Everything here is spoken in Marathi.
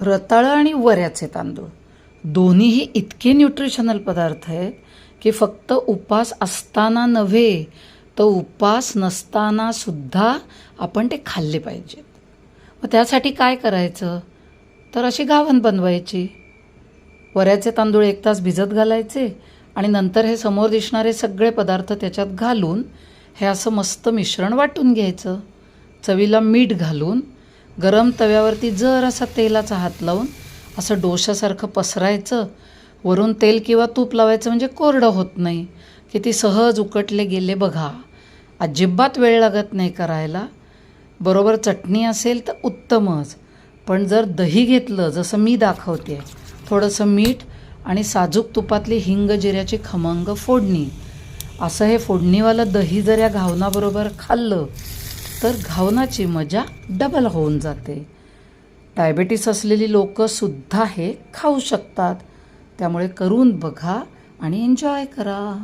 रताळं आणि वऱ्याचे तांदूळ. दोन्हीही इतके न्यूट्रिशनल पदार्थ आहेत की फक्त उपास असताना नव्हे तर उपास नसताना सुद्धा आपण ते खाल्ले पाहिजेत. मग त्यासाठी काय करायचं? तर अशी गावण बनवायची. वऱ्याचे तांदूळ एक तास भिजत घालायचे आणि नंतर हे समोर दिसणारे सगळे पदार्थ त्याच्यात घालून हे असं मस्त मिश्रण वाटून घ्यायचं. चवीला मीठ घालून गरम तव्यावरती जर असा तेलाचा हात लावून असं डोशासारखं पसरायचं वरून तेल किंवा तूप लावायचं म्हणजे कोरडं होत नाही. किती सहज उकटले गेले बघा. अजिबात वेळ लागत नाही करायला. बरोबर चटणी असेल तर उत्तमच. पण जर दही घेतलं जसं मी दाखवते थोडंसं मीठ आणि साजूक तुपातली हिंग जिऱ्याची खमंग फोडणी. असं हे फोडणीवालं दही जर या घावनाबरोबर खाल्लं तर घावनाची मजा डबल होऊन जाते. डायबेटीस असलेली लोकंसुद्धा हे खाऊ शकतात. त्यामुळे करून बघा आणि एन्जॉय करा.